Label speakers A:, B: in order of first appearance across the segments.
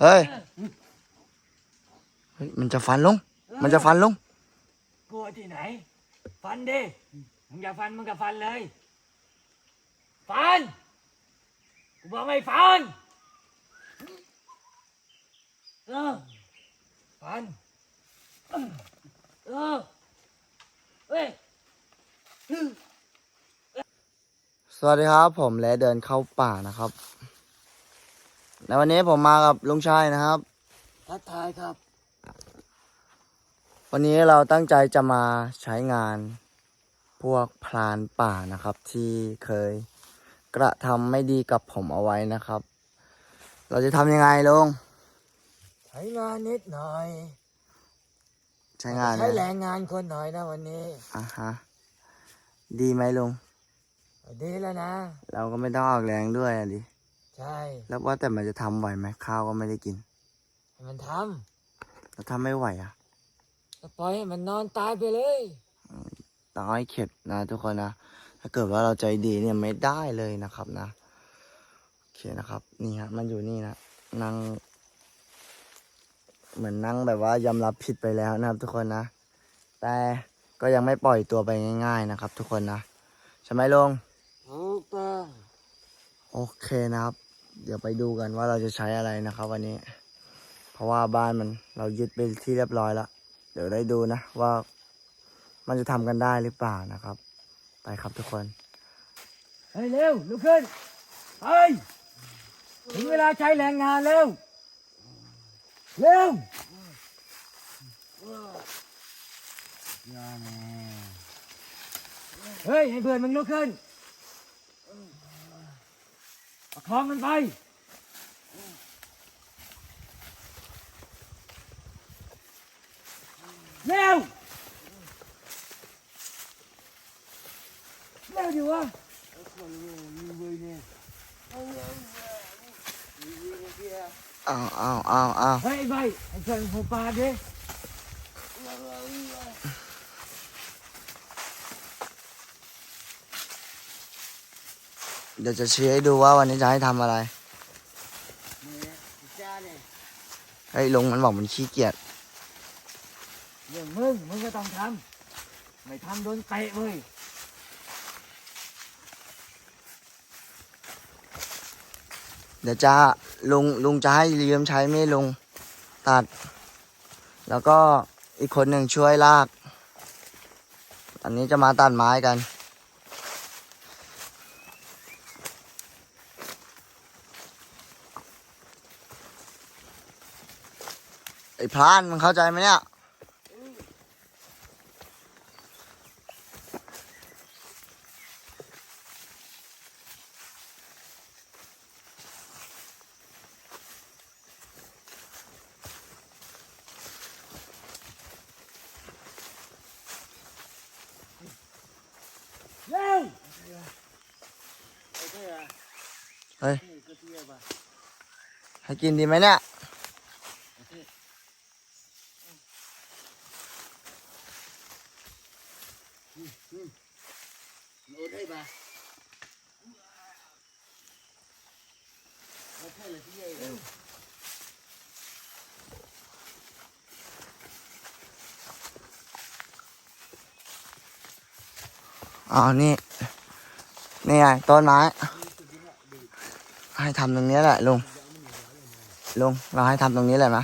A: เฮ้ย เฮ้ย มันจะฟันลง มันจะฟันลง
B: กลัวที่ไหน ฟันดิ มึงอยากฟันมึงก็ฟันเลย ฟัน กูบอกไม่ฟัน เออ ฟัน เออเฮ้ย
A: สวัสดีครับ ผมและเดินเข้าป่านะครับ ในวันนี้ผมมากับลุงชายนะครับ
B: ทักทายครับ
A: วันนี้เราตั้งใจจะมาใช้งานพวกพรานป่านะครับ ที่เคยกระทำไม่ดีกับผมเอาไว้นะครับ เราจะทำยังไงลุง
B: ใช้งานนิดหน่อย
A: ใช้งาน
B: ใช้แรงงานคนหน่อยนะวันนี้
A: อะฮะดีไหมลุง
B: ดีแล้วนะ
A: เราก็ไม่ต้องออกแรงด้วยอะดิ
B: ใช่
A: แล้วว่าแต่มันจะทำไหวไหมข้าวก็ไม่ได้กิน
B: ให้มันท
A: แล้วถ้าไม่ไหวอะำ
B: ก็ปล่อยให้มันนอนตายไปเลย
A: ต้องให้เข็ดนะทุกคนนะ ถ้าเกิดว่าเราใจดีเนี่ยไม่ได้เลยนะครับนะโอเคนะครับ นี่ฮะ มันอยู่นี่นะนั่ง เหมือนนั่งแบบว่ายอมรับผิดไปแล้วนะครับ ทุกคนนะ แต่ก็ยังไม่ปล่อยตัวไปง่าย ๆนะครับ ทุกคนนะใช่ไหมลุง
B: ถูกต้อง
A: โอเคนะครับ เดี๋ยวไปดูกันว่าเราจะใช้อะไรนะครับ วันนี้ เพราะว่าบ้านมันเรายึดไปที่เรียบร้อยแล้วเดี๋ยวได้ดูนะว่ามันจะทำกันได้หรือเปล่านะครับ ไปครับทุกคน
B: เฮ้ยเร็วลุกขึ้นเฮ้ยถึงเวลาใช้แรงงานเร็วเร็วเฮ้ยให้เพื่อนมึงลุกขึ้น ประคองมันไปเร็วเร็วดิวะ
A: อ้าวอ้าวอ้าวอ้าว
B: เฮ้ยไอ้ใบไอ้เพื่อนหัวปลาดิ
A: เดี๋ยวจะชี้ให้ดูว่าวันนี้จะให้ทำอะไรเฮ้ยลุงมันบอกมันขี้เกียจ
B: เรื่องมึงมึงก็ต้องทำไม่ทำโดนเตะเว้ย
A: เดี๋ยวจะลุงลุงจะให้ยืมใช้มีดลุงตัด แล้วก็อีกคนหนึ่งช่วยลาก อันนี้จะมาตัดไม้กัน ไอ้พรานมันเข้าใจไหมเนี่ย
B: เร็ว
A: เฮ้ย ให้กินดีไหมเนี่ย อ๋อ นี่ นี่ไงต้นไม้ ให้ทำตรงนี้แหละลุง ลุง เราให้ทำตรงนี้เลยไหม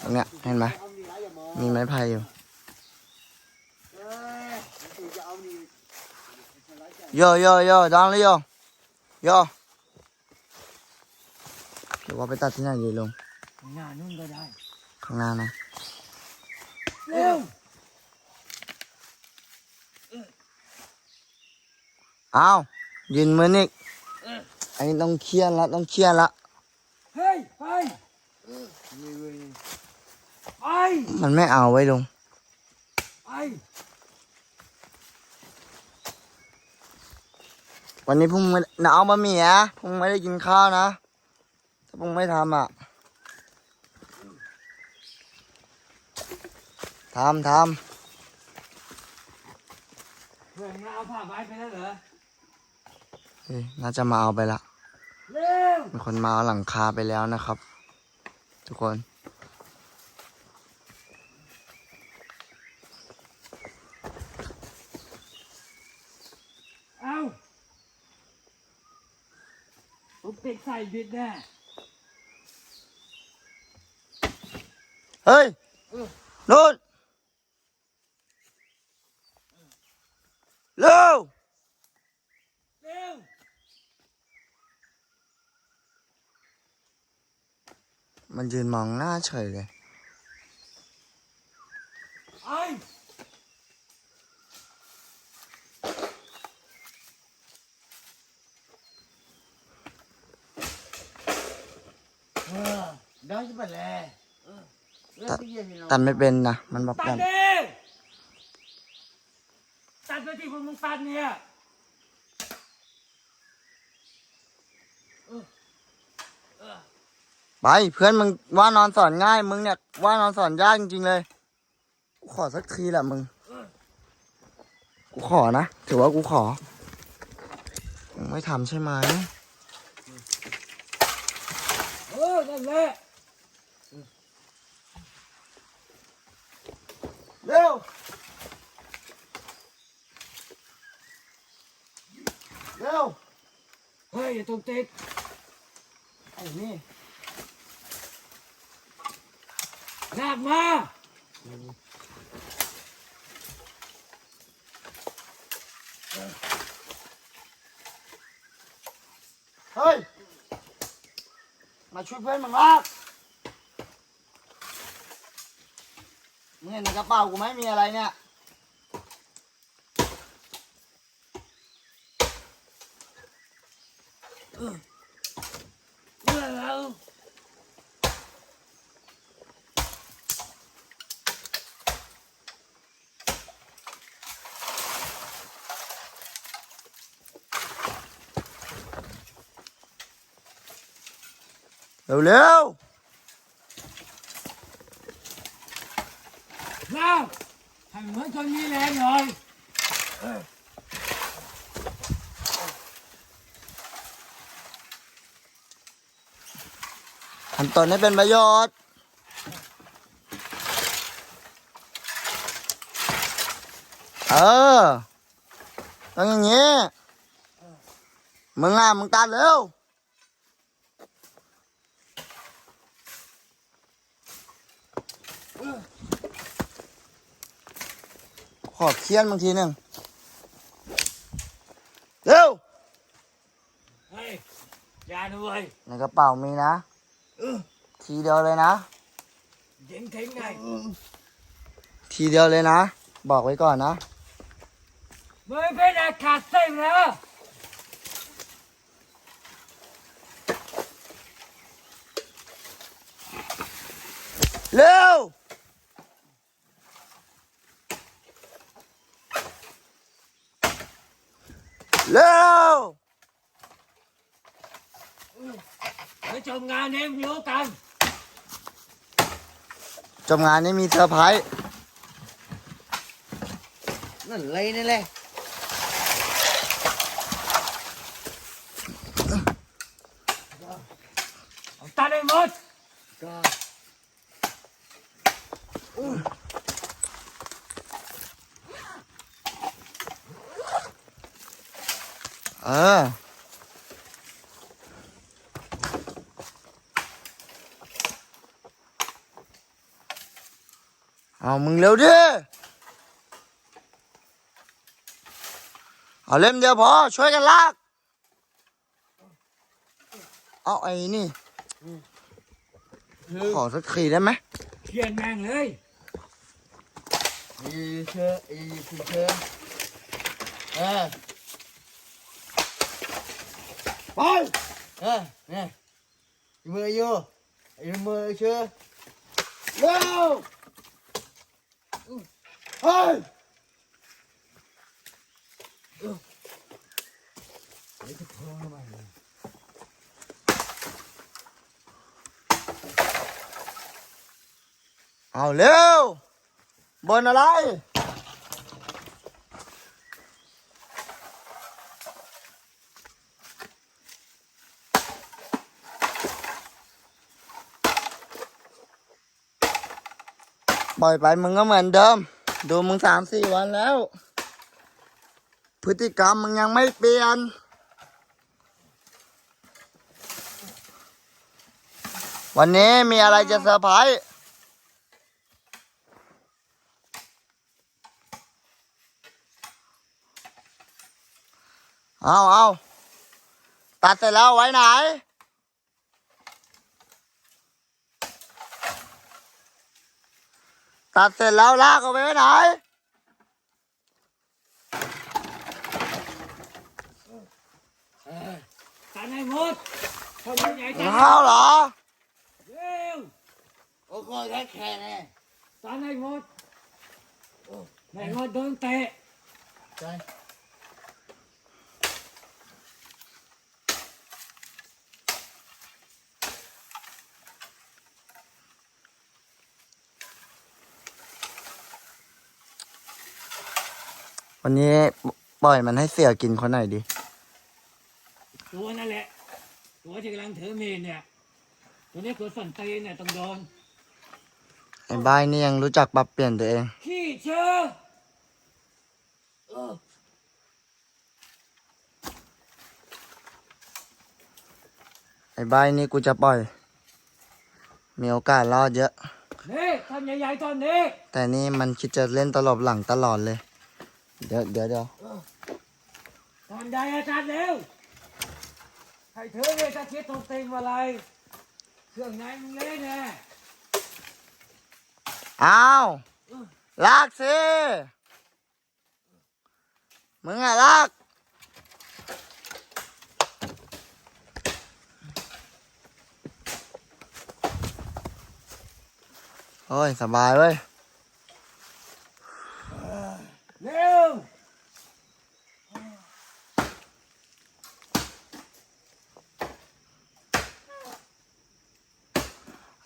A: ตรงเนี้ย เห็นไหม มีไม้ไผ่อยู่โยโยโยดังเลยโยโยหรือว่าไปตัดที่ไหนดีลุง
B: หน้านุ่นก็ได้
A: ข้างหน้านะ
B: เร็ว
A: อ้าวยืนมือนิกอันนี้ต้องเคลียร์ละต้องเคลียร์ละ
B: เฮ้ยไปไป
A: มันไม่เอาไว้ลุง
B: ไป
A: วันนี้พุ่งไม่หนาวมาเมียพุ่งไม่ได้กินข้าวนะถ้าพุ่งไม่ทำอะทำท
B: เพื่อนมึงเอาผ้าใบไปแล้วเหรอำ
A: เฮ้ย น่าจะมาเอาไปละ
B: เร็ว
A: มีคนมาเอาหลังคาไปแล้วนะครับ ทุกคน
B: เอ้าผมติดใส่บิดแน่
A: เฮ้ยนู่นเร็ว
B: เร็ว
A: มันยืนมองหน้าเฉยเลย
B: ไอ้เออ
C: đó chứ bà lè
A: Tạ-
C: cái gì thì nó
A: ตัดไม่เป็นนะ มันบอก
B: ตั
A: ตั
B: ด
A: ด
B: ดิตัดไปที่พวกมึงตัดเนี่ยเออเออ
A: ไปเพื่อนมึงว่านอนสอนง่ายมึงเนี่ยว่านอนสอนยากจริงๆเลยกูขอสักทีแหละมึง กูขอนะถือว่ากูขอมึงไม่ทำใช่ไหม
B: เออนั่นแหละ
A: เร็วเร็ว
B: เฮ้ยอย่าตกติด
A: ไอ้นี่
B: ลากมา
A: เฮ้ย มาช่วยเพื่อนมึงลากมึงเห็นในกระเป๋ากูไหมมีอะไรเนี่ย
B: เร็
A: วเร็ว
B: ลากให้เหมือนคนมีแรงหน่อย
A: ทำตนให้เป็นประโยชน์เออต้องอย่างนี้มึงอะมึงตัดเร็ว ขอเคียนบางทีหนึ่งเร็ว
B: เฮ้ยอย่านะเว้ย
A: ในกระเป๋ามีนะทีเดียวเลยนะ
B: ยิงทิ้งไง
A: ทีเดียวเลยนะ บอกไว้ก่อนนะ
B: มึงเป็นอาขาดเส้นแล้ว
A: เร็ว เร็ว
B: ไปจบงานเองรู้กัน
A: จบงานนี้มีเซอร์ไพรส์
C: nó lấy đây lên
B: เอาตัดให้หมด
C: Rồi.
A: เออ เอามึงเร็วดิเอาเล่มเดียวพอช่วยกันลากเอาไอ้นี่ขอสักทีได้ไหม
B: เขียนแม่งเลย
C: đi chơi đi đi chơi à
A: ไป
C: à nè mưa vô đi mưa chưa
A: เร็ว เฮ้ยเอาเร็วบนอะไรปล่อยไป มึงก็เหมือนเดิมดูมึงสามสี่วันแล้ว พฤติกรรมมึงยังไม่เปลี่ยน วันนี้มีอะไรจะเซอร์ไพรส์เอาเอาตัดเสร็จแล้วไว้ไหน ตัดเสร็จแล้วลากเอาไปไว้ไหน
B: ตันให้หมดคนใหญ่ตัน
A: เอาเหรอ
B: เร็ว
C: โอ้โหแค่แค่แน่
B: ตันให้หมดไม่หมดโดนเตะ
C: ใช่
A: วันนี้ปล่อยมันให้เสียกินคนไหนดี
B: ตัวนั่นแหละ ตัวที่กำลังถือมีดเนี่ย ตัวนี้ตัวสันตีนเนี่ยต้องโดน
A: ไอ้บ้ายนี่ยังรู้จักปรับเปลี่ยนตัวเอง
B: ขี้เชื่อเออ
A: ไอ้บ้ายนี่กูจะปล่อย มีโอกาสรอดเยอะ
B: นี่ทำใหญ่ๆตอนนี้
A: แต่นี่มันคิดจะเล่นตลบหลังตลอดเลย เดี๋ยวเดี๋ยวเดี๋ยว
B: ตอนใดอาจารย์เร็วให้ถือเนี่ยจะคิดตรงตีนว่าอะไรเครื่องในมึงเละแน่
A: อ้าวลากสิมึงอะลากโอ้ยสบายเว้ย
B: เร็ว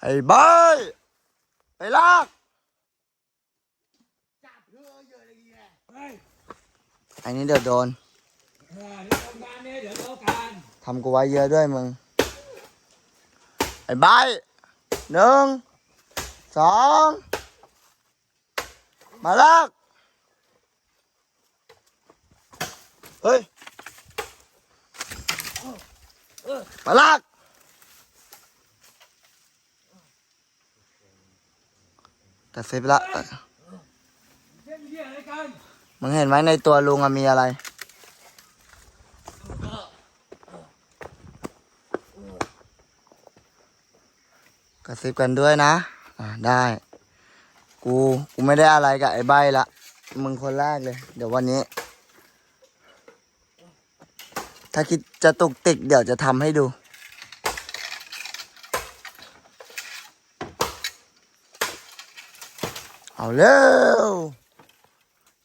A: ไอ้บ้ายไปลาก
C: จับเพื่อเยอะเลยแก
B: เฮ้ย
A: ไอ้นี่เดี๋ยวโดน
B: เออเดี๋ยวทำงานเนี่ยเดี๋ยวโดนการ
A: ทำกูไว้เยอะด้วยมึง ไอ้บ้ายหนึ่ง สอง มาลาก เฮ้ยมาลากกระซิบละ
B: เล่นเหี้ยอะ
A: มึงเห็นไหมในตัวลุงมีอะไร กระซิบกันด้วยนะ อ่าได้ กู กูไม่ได้อะไรกับไอ้ใบละ มึงคนแรกเลย เดี๋ยววันนี้ ถ้าคิดจะตุกติกเดี๋ยวจะทำให้ดู เอาเร็ว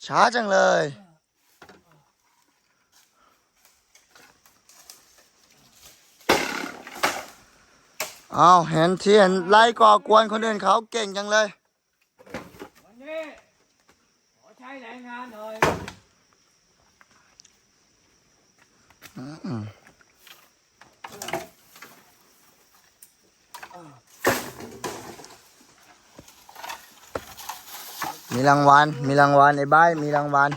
A: ช้าจังเลย เอาเห็นที่เห็นไล่ก่อกวนคนอื่นเขาเก่งจังเลย
B: วันนี้ขอใช้แรงงานหน่อย
A: มีรางวัล มีรางวัลไอ้บ้ายมีรางวัล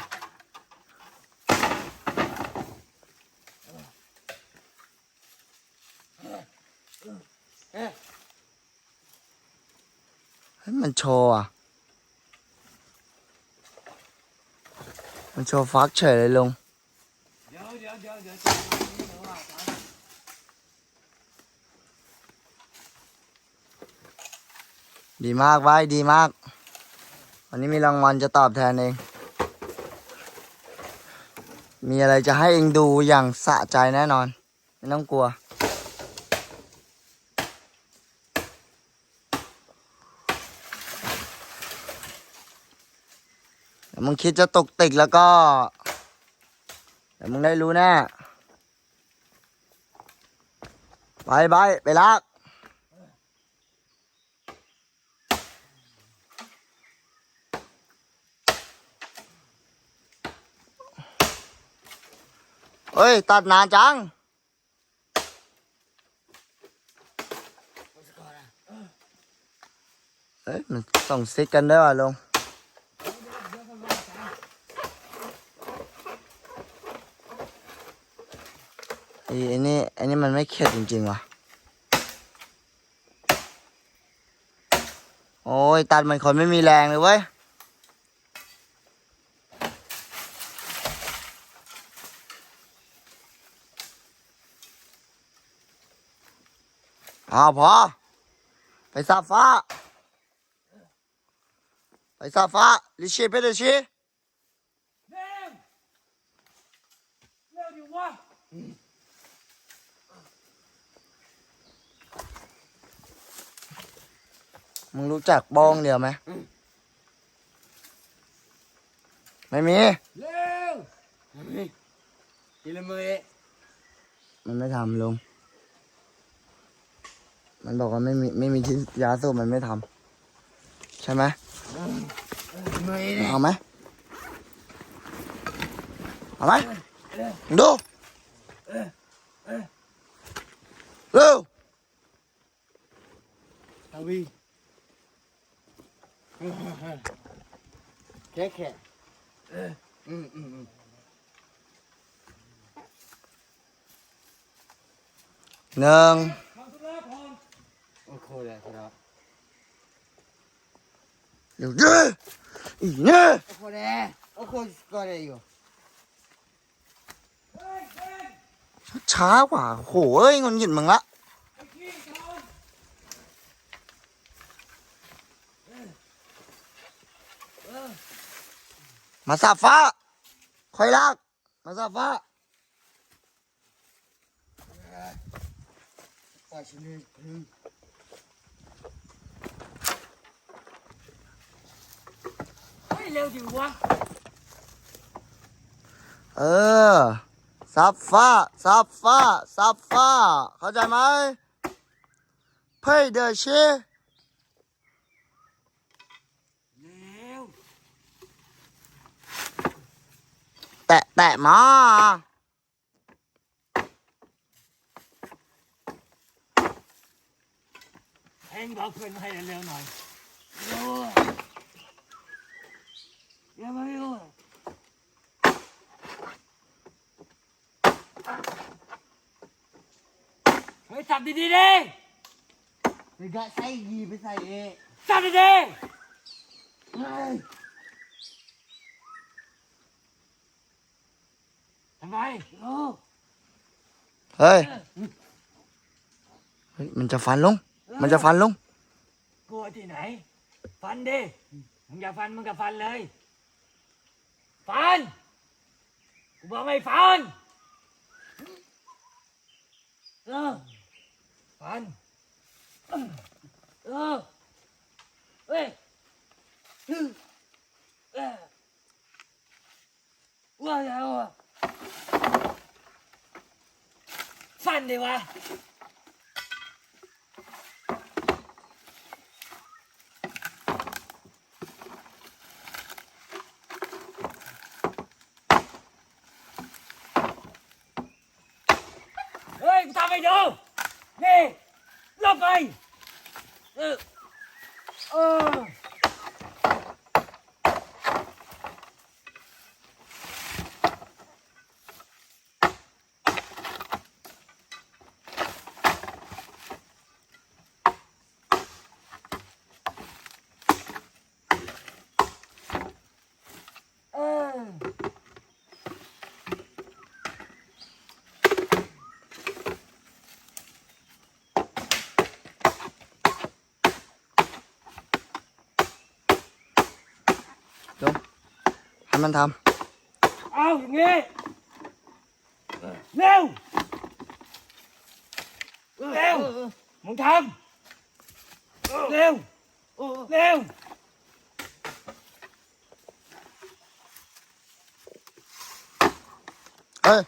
A: เฮ้ยมันโชว์อะ มันโชว์ฟักเฉยเลยลง
B: เดี๋ยวเดี๋ยวเดี๋ยวจะเอาอันนี้มาว่ากัน
A: ดีมากไว้ดีมาก วันนี้มีรางวัลจะตอบแทนเอง มีอะไรจะให้เองดูอย่างสะใจแน่นอน ไม่ต้องกลัวเดี๋ยวมึงคิดจะตกติกแล้วก็ เดี๋ยวมึงได้รู้แน่ไปไปไปลากเฮ้ย ตัดนานจังเออ้ย มันส่งซิกกันด้วยว่ะลุง อ้ไอนี่ไอ้นี่มันไม่เข็ดจริงๆว่ะ โอ้ยตัดมันคนไม่มีแรงเลยเว้ยอาพอ ไปซาฟ้า ไปซาฟ้าลิชิไปลิชิ
B: เร็วเร็วดิวะ
A: มึงรู้จักบ้องเดียวไหมไม่มี
B: เร็ว
C: กินละมือ
A: มันไม่ทำลุงมันบอกว่าไม่มีไม่มีที่ยาสูบมันไม่ทำใช่ไหม
C: มือเนี่ย
A: เอาไหมเอาไหมมึงดูเร็ว
C: ทวี แค่แค่อืมอืมอืม
A: หนึ่ง
B: ทำธุระก่อน
C: โอ้โหเลยครับ
A: เร็วดิอีเนี่ย
C: โอ้โหเลยโอ้โหก็ได้อยู่
B: เฮ้ยเฮ้ย
A: ช้ากว่าโหเอ้ยงนหยินมึงละ
B: ไอ้ขี้ก่อน
A: มาซาฟ้าคอยลาก มาซาฟ้า
C: ปล่อยฉันเลยอืม
B: เฮ้ยเร็วดิวะ
A: เออซับฟ้าซับฟ้าซับฟ้า เข้าใจไหมเพ่เดช
B: เร็ว
A: แตะแตะมา
B: เอ็งบอกเพื่อนมาให้เร็วๆหน่อยเร็ ทำไมโอ้
A: เฮ้ยเฮ้ย มันจะฟันลง มันจะฟันลง
B: กลัวที่ไหน ฟันดิ มึงอย่าฟันมึงก็ฟันเลย ฟัน กูบอกไม่ฟัน เออ ฟัน เออเฮ้ยฮึเออว่าแล้วอะ ฟันดิวะเฮ้ยกูทำให้ดูนี่ลบไปเออเออเออ
A: ให้ มันท
B: เอาอย่างงี้เร็วเร็วมึงทำเร็วเร็วำ
A: เอ้ย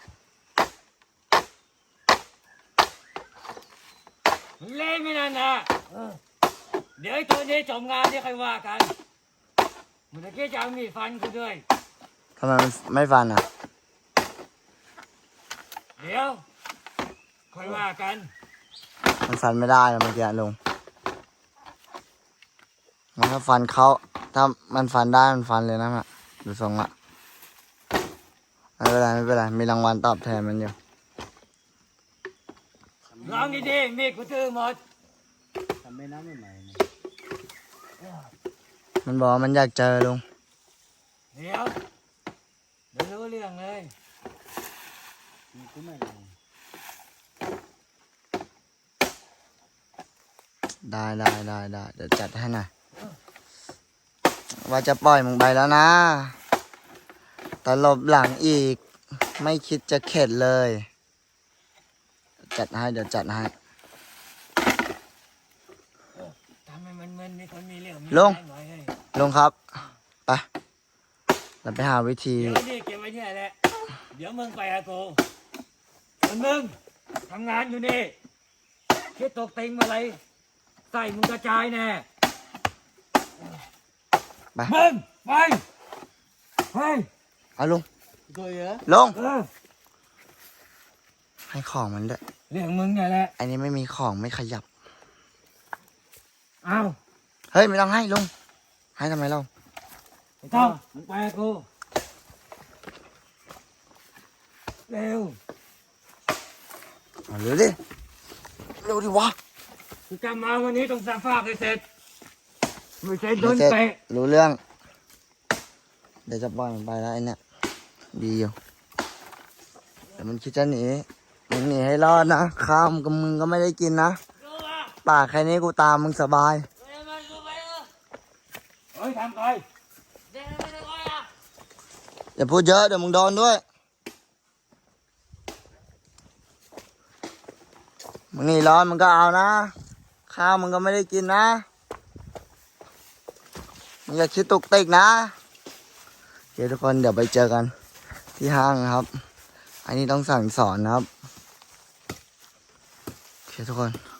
B: มึงเล่นไม่นานนะเดี๋ยวไอ้ตัวนี้จบงานเดี๋ยวค่อยว่ากันมึงจะคิดจะเอามีดฟันกูด้วย
A: ทำไมมันไม่ฟันอะ
B: เดี๋ยวค่อยว่ากัน
A: มันฟันไม่ได้นะเมื่อกี้ลุงมันถ้าฟันเขาถ้ามันฟันได้มันฟันเลยนะมะดูทรงละไม่เป็นไรไม่เป็นไรมีรางวัลตอบแทนมันอยู่
B: ลองดีๆมีดกูตื้อหมด
C: ทำไม่น้ำไม่ใหม่นะ
A: มันบอกว่ามันอยากเจอลุง
B: เดี๋ยวเดี๋ยว รู้เรื่องเลย
C: มันก็ไม่ได้
A: ได้ได้ได้ได้เดี๋ยวจัดให้หน่อยว่าจะปล่อยมึงไปแล้วนะ แต่หลบหลังอีก ไม่คิดจะเข็ดเลย จัดให้เดี๋ยวจัดให้
B: ทำให้มันมึนมีคนมีเรื่องมี
A: ลุง
B: แรงหน่อยเฮ้ย
A: ลุงครับ ไป เราไปหาวิธี
B: เดี๋ยวนี่เก็บไว้ เนี่ยแหละเดี๋ยวมึงไปอาโกส่วนมึงทำงานอยู่นี่คิดตกติงอะไรใส่มึงกระจายแน่
A: ไป
B: มึงไปเฮ้ย
A: เอาลุง
C: ตัวเยอะ
A: ลุง
B: เออ
A: ให้ของมันด้วย
B: เรื่องมึงเนี่ยแหละ
A: อันนี้ไม่มีของไม่ขยับ
B: เอา
A: เฮ้ย ไม่ต้องให้ลุง ให้ทำไมเรา
B: ไม่ต้องมึงไปอาโก เร็ว
A: เอาเร็วดิเร็วดิวะ
B: กูกลับมาวันนี้ต้องสร้างภาพให้เสร็จไม่ใช่โดน
A: ไม่เสร็จ
B: เตะ
A: รู้เรื่อง เดี๋ยวจะปล่อยมันไปแล้วไอ้เนี่ยดีอยู่แต่มันคิดจะหนีมันหนีให้รอดนะข้าวมกับมึงก็ไม่ได้กินนะปากแค่นี้กูตามมึงสบาย
B: เฮ้ยทำไป
A: อย่าพูดเยอะเดี๋ยวมึงโดนด้วย มึงนี่ร้อนมึงก็เอานะ ข้าวมึงก็ไม่ได้กินนะ มึงอย่าคิดตุกติกนะโอเคทุกคนเดี๋ยวไปเจอกัน ที่ห้างนะครับ อันนี้ต้องสั่งสอนนะครับโอเคทุกคน